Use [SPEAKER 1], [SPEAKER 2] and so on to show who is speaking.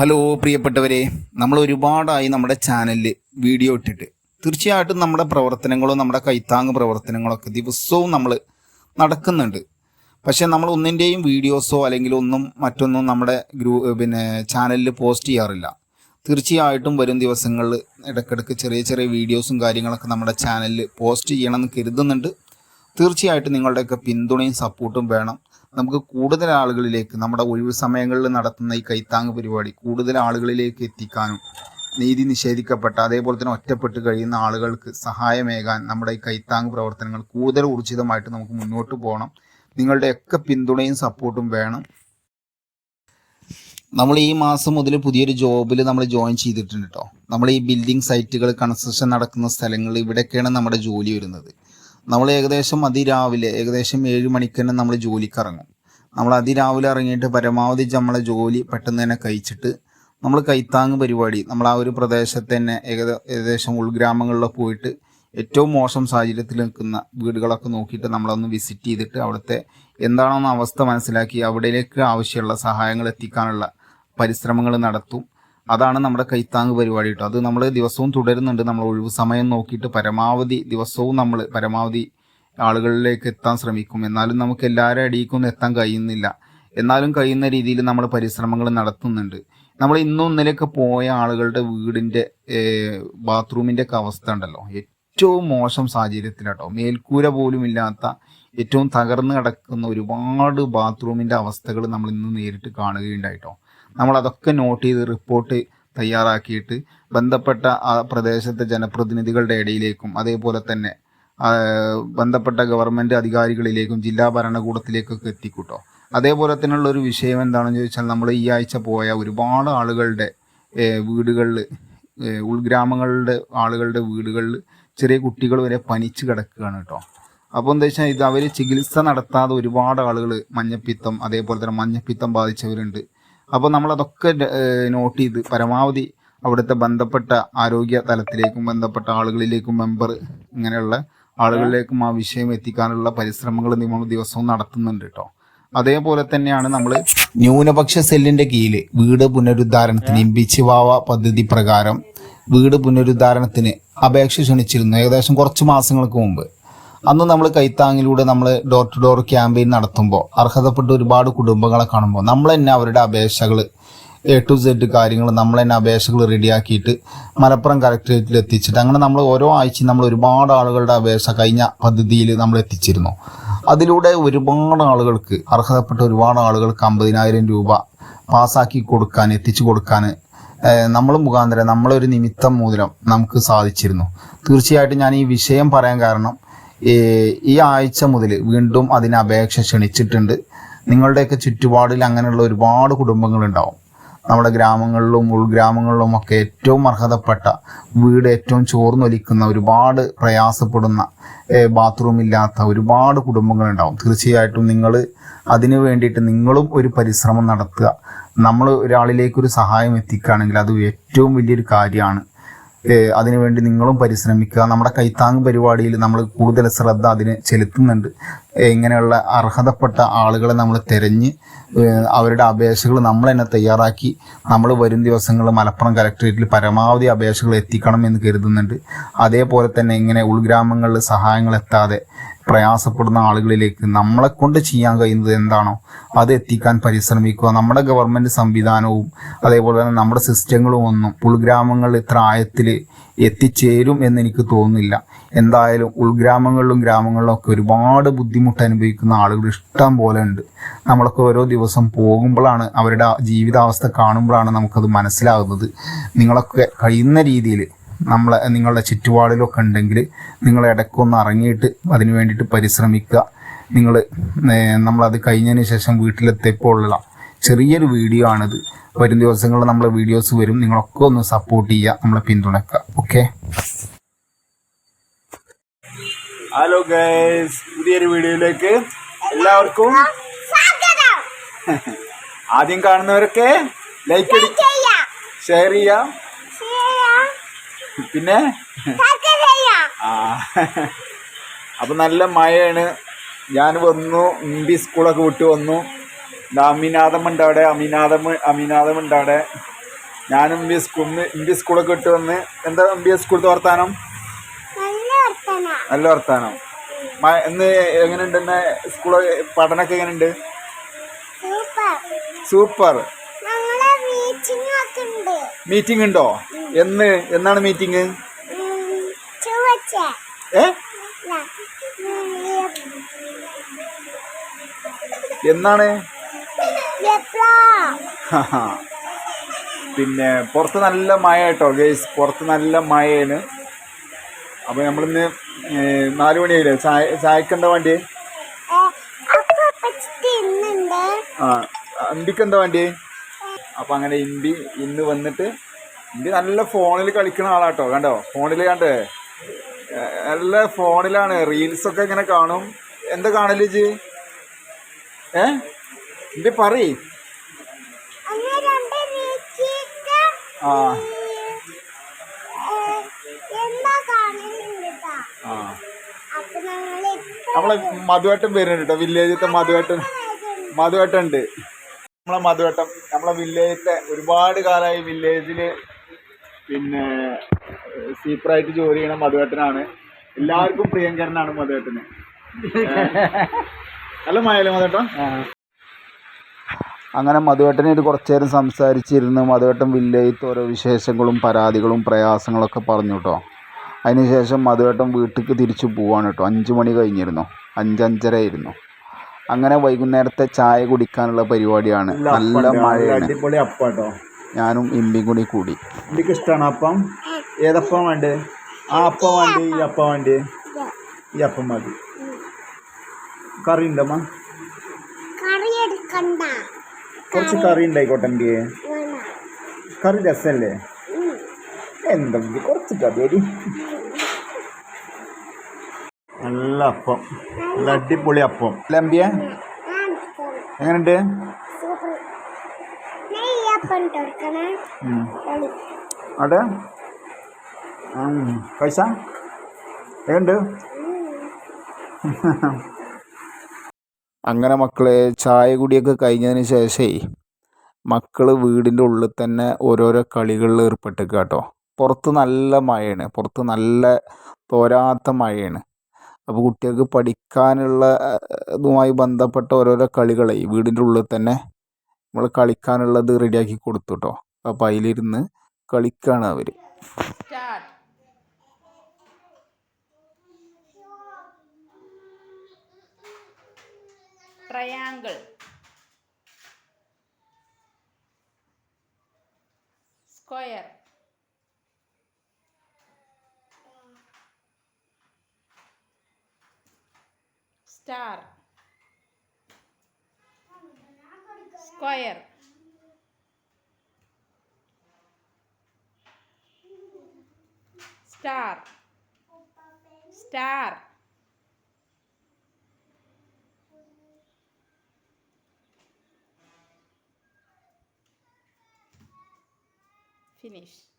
[SPEAKER 1] Hello പ്രിയപ്പെട്ടവരെ. നമ്മൾ ഒരുപാടായി നമ്മുടെ ചാനലിൽ വീഡിയോ ഇട്ടിട്ട്. തീർച്ചയായിട്ടും നമ്മുടെ പ്രവർത്തനങ്ങളും നമ്മുടെ കൈത്താങ് പ്രവർത്തനങ്ങളൊക്കെ ദിവസവും നമ്മൾ നടക്കുന്നുണ്ട്. പക്ഷേ നമ്മൾ ഒന്നിന്റെയും വീഡിയോസോ അല്ലെങ്കിൽ ഒന്നും മറ്റൊന്നും നമ്മുടെ ഗ്രൂ പിന്നെ ചാനലിൽ പോസ്റ്റ് ചെയ്യാറില്ല. തീർച്ചയായിട്ടും വരും ദിവസങ്ങളിൽ ഇടയ്ക്കിടയ്ക്ക് ചെറിയ ചെറിയ വീഡിയോസും കാര്യങ്ങളൊക്കെ നമ്മുടെ ചാനലിൽ പോസ്റ്റ് ചെയ്യണമെന്ന് കരുതുന്നുണ്ട്. തീർച്ചയായിട്ടും നിങ്ങളുടെയൊക്കെ പിന്തുണയും സപ്പോർട്ടും വേണം. നമുക്ക് കൂടുതൽ ആളുകളിലേക്ക് നമ്മുടെ ഒഴിവ് സമയങ്ങളിൽ നടത്തുന്ന ഈ കൈത്താങ് പരിപാടി കൂടുതൽ ആളുകളിലേക്ക് എത്തിക്കാനും നീതി നിഷേധിക്കപ്പെട്ട അതേപോലെ തന്നെ ഒറ്റപ്പെട്ട് കഴിയുന്ന ആളുകൾക്ക് സഹായമേകാൻ നമ്മുടെ ഈ കൈത്താങ് പ്രവർത്തനങ്ങൾ കൂടുതൽ ഊർജിതമായിട്ട് നമുക്ക് മുന്നോട്ട് പോകണം. നിങ്ങളുടെയൊക്കെ പിന്തുണയും സപ്പോർട്ടും വേണം. നമ്മൾ ഈ മാസം മുതൽ പുതിയൊരു ജോബിൽ നമ്മൾ ജോയിൻ ചെയ്തിട്ടുണ്ട് കേട്ടോ നമ്മൾ ഈ ബിൽഡിംഗ് സൈറ്റുകൾ കൺസ്ട്രക്ഷൻ നടക്കുന്ന സ്ഥലങ്ങൾ ഇവിടെയൊക്കെയാണ് നമ്മുടെ ജോലി വരുന്നത്. നമ്മൾ ഏകദേശം അതിരാവിലെ ഏകദേശം ഏഴ് മണിക്ക് തന്നെ നമ്മൾ ജോലിക്ക് ഇറങ്ങും. നമ്മൾ അതിരാവിലെ ഇറങ്ങിയിട്ട് പരമാവധി നമ്മളെ ജോലി പെട്ടെന്ന് തന്നെ കഴിച്ചിട്ട് നമ്മൾ കൈത്താങ് പരിപാടി നമ്മൾ ആ ഒരു പ്രദേശത്ത് തന്നെ ഏകദ ഏകദേശം ഉൾഗ്രാമങ്ങളിലൊക്കെ പോയിട്ട് ഏറ്റവും മോശം സാഹചര്യത്തിൽ നിൽക്കുന്ന വീടുകളൊക്കെ നോക്കിയിട്ട് നമ്മളൊന്ന് വിസിറ്റ് ചെയ്തിട്ട് അവിടുത്തെ എന്താണെന്ന അവസ്ഥ മനസ്സിലാക്കി അവിടേക്ക് ആവശ്യമുള്ള സഹായങ്ങൾ എത്തിക്കാനുള്ള പരിശ്രമങ്ങൾ നടത്തും. അതാണ് നമ്മുടെ കൈത്താങ് പരിപാടി കേട്ടോ. അത് നമ്മൾ ദിവസവും തുടരുന്നുണ്ട്. നമ്മൾ ഒഴിവ് സമയം നോക്കിയിട്ട് പരമാവധി ദിവസവും നമ്മൾ പരമാവധി ആളുകളിലേക്ക് എത്താൻ ശ്രമിക്കും. എന്നാലും നമുക്ക് എല്ലാവരും അടിയിക്കൊന്നും എത്താൻ കഴിയുന്നില്ല. എന്നാലും കഴിയുന്ന രീതിയിൽ നമ്മൾ പരിശ്രമങ്ങൾ നടത്തുന്നുണ്ട്. നമ്മൾ ഇന്നും ഇന്നലെയൊക്കെ പോയ ആളുകളുടെ വീടിന്റെ ബാത്റൂമിന്റെ ഒക്കെ അവസ്ഥ ഉണ്ടല്ലോ. ഏറ്റവും മോശം സാഹചര്യത്തിലാട്ടോ. മേൽക്കൂര പോലും ഇല്ലാത്ത ഏറ്റവും തകർന്നു കിടക്കുന്ന ഒരുപാട് ബാത്റൂമിന്റെ അവസ്ഥകൾ നമ്മൾ ഇന്ന് നേരിട്ട് കാണുകയുണ്ടായിട്ടോ. നമ്മൾ അതൊക്കെ നോട്ട് ചെയ്ത് റിപ്പോർട്ട് തയ്യാറാക്കിയിട്ട് ബന്ധപ്പെട്ട ആ പ്രദേശത്തെ ജനപ്രതിനിധികളുടെ ഇടയിലേക്കും അതേപോലെ തന്നെ ബന്ധപ്പെട്ട ഗവൺമെന്റ് അധികാരികളിലേക്കും ജില്ലാ ഭരണകൂടത്തിലേക്കൊക്കെ എത്തിക്കൂട്ടോ. അതേപോലെ തന്നെയുള്ള ഒരു വിഷയം എന്താണെന്ന് ചോദിച്ചാൽ നമ്മൾ ഈ ആഴ്ച പോയ ഒരുപാട് ആളുകളുടെ വീടുകളിൽ ഉൾഗ്രാമങ്ങളുടെ ആളുകളുടെ വീടുകളിൽ ചെറിയ കുട്ടികൾ വരെ പനിച്ച് കിടക്കുകയാണ് കേട്ടോ. അപ്പോൾ എന്താ വെച്ചാൽ ഇത് അവർ ചികിത്സ നടത്താതെ ഒരുപാട് ആളുകൾ മഞ്ഞപ്പിത്തം അതേപോലെ തന്നെ മഞ്ഞപ്പിത്തം ബാധിച്ചവരുണ്ട്. അപ്പോൾ നമ്മളതൊക്കെ നോട്ട് ചെയ്ത് പരമാവധി അവിടുത്തെ ബന്ധപ്പെട്ട ആരോഗ്യ തലത്തിലേക്കും ബന്ധപ്പെട്ട ആളുകളിലേക്കും മെമ്പർ ഇങ്ങനെയുള്ള ആളുകളിലേക്കും ആ വിഷയം എത്തിക്കാനുള്ള പരിശ്രമങ്ങൾ നമ്മൾ ദിവസവും നടത്തുന്നുണ്ട് കേട്ടോ അതേപോലെ തന്നെയാണ് നമ്മൾ ന്യൂനപക്ഷ സെല്ലിന്റെ കീഴിൽ വീട് പുനരുദ്ധാരണത്തിന് ബിച്ചിവാവ പദ്ധതി പ്രകാരം വീട് പുനരുദ്ധാരണത്തിന് അപേക്ഷ ക്ഷണിച്ചിരുന്നു. ഏകദേശം കുറച്ച് മാസങ്ങൾക്ക് മുമ്പ്. അന്ന് നമ്മൾ കൈത്താങ്ങിലൂടെ നമ്മൾ ഡോർ ടു ഡോർ ക്യാമ്പയിൻ നടത്തുമ്പോൾ അർഹതപ്പെട്ട ഒരുപാട് കുടുംബങ്ങളെ കാണുമ്പോൾ നമ്മൾ തന്നെ അവരുടെ അപേക്ഷകൾ എ ടു സെഡ് കാര്യങ്ങൾ നമ്മൾ തന്നെ അപേക്ഷകൾ റെഡിയാക്കിയിട്ട് മലപ്പുറം കലക്ടറേറ്റിൽ എത്തിച്ചിട്ട് അങ്ങനെ നമ്മൾ ഓരോ ആഴ്ചയും നമ്മൾ ഒരുപാട് ആളുകളുടെ അപേക്ഷ കഴിഞ്ഞ പദ്ധതിയിൽ നമ്മൾ എത്തിച്ചിരുന്നു. അതിലൂടെ ഒരുപാട് ആളുകൾക്ക് അർഹതപ്പെട്ട ഒരുപാട് ആളുകൾക്ക് അമ്പതിനായിരം രൂപ പാസ്സാക്കി കൊടുക്കാൻ എത്തിച്ചു കൊടുക്കാൻ നമ്മൾ മുഖാന്തരം നമ്മളൊരു നിമിത്തം മൂലം നമുക്ക് സാധിച്ചിരുന്നു. തീർച്ചയായിട്ടും ഞാൻ ഈ വിഷയം പറയാൻ കാരണം ഈ ആഴ്ച മുതൽ വീണ്ടും അതിന് അപേക്ഷ ക്ഷണിച്ചിട്ടുണ്ട്. നിങ്ങളുടെയൊക്കെ ചുറ്റുപാടിൽ അങ്ങനെയുള്ള ഒരുപാട് കുടുംബങ്ങളുണ്ടാവും. നമ്മുടെ ഗ്രാമങ്ങളിലും ഉൾഗ്രാമങ്ങളിലും ഒക്കെ ഏറ്റവും അർഹതപ്പെട്ട വീട് ഏറ്റവും ചോർന്നൊലിക്കുന്ന ഒരുപാട് പ്രയാസപ്പെടുന്ന ബാത്റൂം ഇല്ലാത്ത ഒരുപാട് കുടുംബങ്ങളുണ്ടാവും. തീർച്ചയായിട്ടും നിങ്ങൾ അതിനു വേണ്ടിയിട്ട് നിങ്ങളും ഒരു പരിശ്രമം നടത്തുക. നമ്മൾ ഒരാളിലേക്കൊരു സഹായം എത്തിക്കുകയാണെങ്കിൽ അത് ഏറ്റവും വലിയൊരു കാര്യമാണ്. അതിനുവേണ്ടി നിങ്ങളും പരിശ്രമിക്കുക. നമ്മുടെ കൈത്താങ് പരിപാടിയിൽ നമ്മൾ കൂടുതൽ ശ്രദ്ധ അതിന് ചെലുത്തുന്നുണ്ട്. ഇങ്ങനെയുള്ള അർഹതപ്പെട്ട ആളുകളെ നമ്മൾ തിരഞ്ഞ് അവരുടെ അപേക്ഷകൾ നമ്മൾ തന്നെ തയ്യാറാക്കി നമ്മൾ വരും ദിവസങ്ങൾ മലപ്പുറം കലക്ടറേറ്റിൽ പരമാവധി അപേക്ഷകൾ എത്തിക്കണം എന്ന് കരുതുന്നുണ്ട്. അതേപോലെ തന്നെ ഇങ്ങനെ ഉൾഗ്രാമങ്ങളിൽ സഹായങ്ങൾ എത്താതെ പ്രയാസപ്പെടുന്ന ആളുകളിലേക്ക് നമ്മളെ കൊണ്ട് ചെയ്യാൻ കഴിയുന്നത് എന്താണോ അത് എത്തിക്കാൻ പരിശ്രമിക്കുക. നമ്മുടെ ഗവൺമെന്റ് സംവിധാനവും അതേപോലെ തന്നെ നമ്മുടെ സിസ്റ്റങ്ങളും ഒന്നും ഉൾഗ്രാമങ്ങളിൽ ഇത്ര ആയത്തിൽ എത്തിച്ചേരും എന്ന് എനിക്ക് തോന്നുന്നില്ല. എന്തായാലും ഉൾഗ്രാമങ്ങളിലും ഗ്രാമങ്ങളിലും ഒക്കെ ഒരുപാട് ബുദ്ധിമുട്ട് അനുഭവിക്കുന്ന ആളുകൾ ഇഷ്ടം പോലെ ഉണ്ട്. നമ്മളൊക്കെ ഓരോ ദിവസം പോകുമ്പോഴാണ് അവരുടെ ജീവിതാവസ്ഥ കാണുമ്പോഴാണ് നമുക്കത് മനസ്സിലാകുന്നത് നിങ്ങളൊക്കെ കഴിയുന്ന രീതിയിൽ നമ്മളെ നിങ്ങളുടെ ചുറ്റുപാടിലൊക്കെ ഉണ്ടെങ്കിൽ നിങ്ങൾ ഇടയ്ക്കൊന്ന് ഇറങ്ങിയിട്ട് അതിന് വേണ്ടിയിട്ട് പരിശ്രമിക്കുക. നിങ്ങൾ നമ്മളത് കഴിഞ്ഞതിന് ശേഷം വീട്ടിലെത്തിയപ്പോൾ ഉള്ള ചെറിയൊരു വീഡിയോ ആണിത്. വരും ദിവസങ്ങളിൽ നമ്മളെ വീഡിയോസ് വരും. നിങ്ങളൊക്കെ ഒന്ന് സപ്പോർട്ട് ചെയ്യുക നമ്മളെ പിന്തുണക്കുക ഓക്കെ
[SPEAKER 2] ഹലോ ഗൈസ് പുതിയൊരു വീഡിയോയിലേക്ക് എല്ലാവർക്കും ആദ്യം കാണുന്നവരൊക്കെ ലൈക്ക് ഷെയർ ചെയ്യാം. പിന്നെ? ആ. അപ്പം നല്ല മഴയാണ്. ഞാൻ വന്നു ഇന്ത്യ സ്കൂളൊക്കെ വിട്ടു വന്നു. ദാ അമിനാഥം ഉണ്ട് അവിടെ. അമിനാഥം അമിനാഥം ഉണ്ട് അവിടെ. ഞാനും എം ബി സ്കൂളിൽ എം ബി സ്കൂളൊക്കെ ഇട്ട് വന്ന്. എന്താ എം ബി വർത്താനം?
[SPEAKER 3] നല്ല വർത്തന.
[SPEAKER 2] നല്ല വർത്താനം. ഇന്ന് എങ്ങനെയുണ്ട്? ഇന്ന് സ്കൂൾ പഠനമൊക്കെ എങ്ങനെയുണ്ട്?
[SPEAKER 3] സൂപ്പർ. മീറ്റിംഗ് ഉണ്ടോ
[SPEAKER 2] എന്ന് എന്നാണ് മീറ്റിംഗ്? ഏ? എന്നാണ്? പിന്നെ പുറത്ത് നല്ല മഴ കേട്ടോ ഗേസ്. പുറത്ത് നല്ല മഴയാണ്. അപ്പൊ നമ്മളിന്ന് നാല് മണിയായില്ലേ? ചായ ചായക്ക് എന്താ വേണ്ടി ആ ഇമ്പിക്ക് എന്താ വേണ്ടി അപ്പൊ അങ്ങനെ ഇമ്പി ഇന്ന് വന്നിട്ട് ഇമ്പി നല്ല ഫോണിൽ കളിക്കുന്ന ആളാട്ടോ കണ്ടോ? ഫോണിൽ കണ്ടേ? നല്ല ഫോണിലാണ് റീൽസ് ഒക്കെ ഇങ്ങനെ കാണും. എന്താ കാണൽ ജി ഏ? ഇമ്പി
[SPEAKER 3] പറ
[SPEAKER 2] ആ
[SPEAKER 3] എന്താ കാണുന്നുണ്ട് ട്ടാ.
[SPEAKER 2] ആ
[SPEAKER 3] അപ്പൊ ഞങ്ങൾ
[SPEAKER 2] നമ്മളെ മധുവേട്ടൻ വരുന്നുണ്ട് കേട്ടോ. വില്ലേജത്തെ മധുവേട്ടൻ മധുവേട്ടൻ ഉണ്ട് നമ്മളെ മധുവേട്ടൻ നമ്മളെ വില്ലേജത്തെ ഒരുപാട് കാലമായി വില്ലേജിൽ പിന്നെ സീപ്പറായിട്ട് ജോലി ചെയ്യണ മധുവേട്ടനാണ്. എല്ലാവർക്കും പ്രിയങ്കരനാണ് മധുവേട്ടന്. നല്ല മഴയല്ലേ മധുവേട്ടൻ അങ്ങനെ മധുവേട്ടനായിട്ട് കുറച്ചു നേരം സംസാരിച്ചിരുന്ന്. മധുവേട്ടൻ വില്ലേജത്തെ ഓരോ വിശേഷങ്ങളും പരാതികളും പ്രയാസങ്ങളൊക്കെ പറഞ്ഞു കേട്ടോ. അതിനുശേഷം മധുവേട്ടൻ വീട്ടിലേക്ക് തിരിച്ചു പോവാണ് കേട്ടോ. അഞ്ച് മണി കഴിഞ്ഞിരുന്നു. അഞ്ചഞ്ചര ആയിരുന്നു അങ്ങനെ വൈകുന്നേരത്തെ ചായ കുടിക്കാനുള്ള പരിപാടിയാണ്. നല്ല മഴയാണ്.
[SPEAKER 4] അടിപൊളി അപ്പാട്ടോ
[SPEAKER 2] ഞാനും ഇമ്പിയും കൂടി കൂടി.
[SPEAKER 4] എനിക്ക് ഇഷ്ടമാണ് അപ്പം? ഏതപ്പം വേണ്ടേ? ആ അപ്പം വേണ്ടേ? ഈ അപ്പം വേണ്ടേ? ഈ അപ്പം മതി. കറി ഉണ്ടമ്മ
[SPEAKER 3] കറി എടുക്കണ്ട
[SPEAKER 4] കുറച്ച് കറി ഉണ്ടായിക്കോട്ടെ എനിക്ക്.
[SPEAKER 3] വേണം.
[SPEAKER 4] കറി രസമല്ലേ? എന്തെങ്കിലും കുറച്ച് കറി നല്ല അപ്പം. നല്ല അടിപൊളി അപ്പം. എങ്ങനെയുണ്ട്?
[SPEAKER 3] നെയ്യപ്പം കൊടുക്കണേ
[SPEAKER 4] ഉം. അവിടെ പൈസ? എങ്ങനെയുണ്ട്?
[SPEAKER 2] അങ്ങനെ മക്കളെ ചായ കുടിയൊക്കെ കഴിഞ്ഞതിന് ശേഷമേ മക്കൾ വീടിന്റെ ഉള്ളിൽ തന്നെ ഓരോരോ കളികളിൽ ഏർപ്പെട്ടിരിക്കുക കേട്ടോ പുറത്ത് നല്ല മഴയാണ്. പുറത്ത് നല്ല തോരാത്ത മഴയാണ്. അപ്പോൾ കുട്ടികൾക്ക് പഠിക്കാനുള്ള ഇതുമായി ബന്ധപ്പെട്ട ഓരോരോ കളികളെ വീടിന്റെ ഉള്ളിൽ തന്നെ നമ്മൾ കളിക്കാനുള്ളത് റെഡിയാക്കി കൊടുത്തു കേട്ടോ അപ്പോൾ അതിലിരുന്ന് കളിക്കുകയാണ് അവർ
[SPEAKER 5] Start. star. Square. Star. Star. Finish.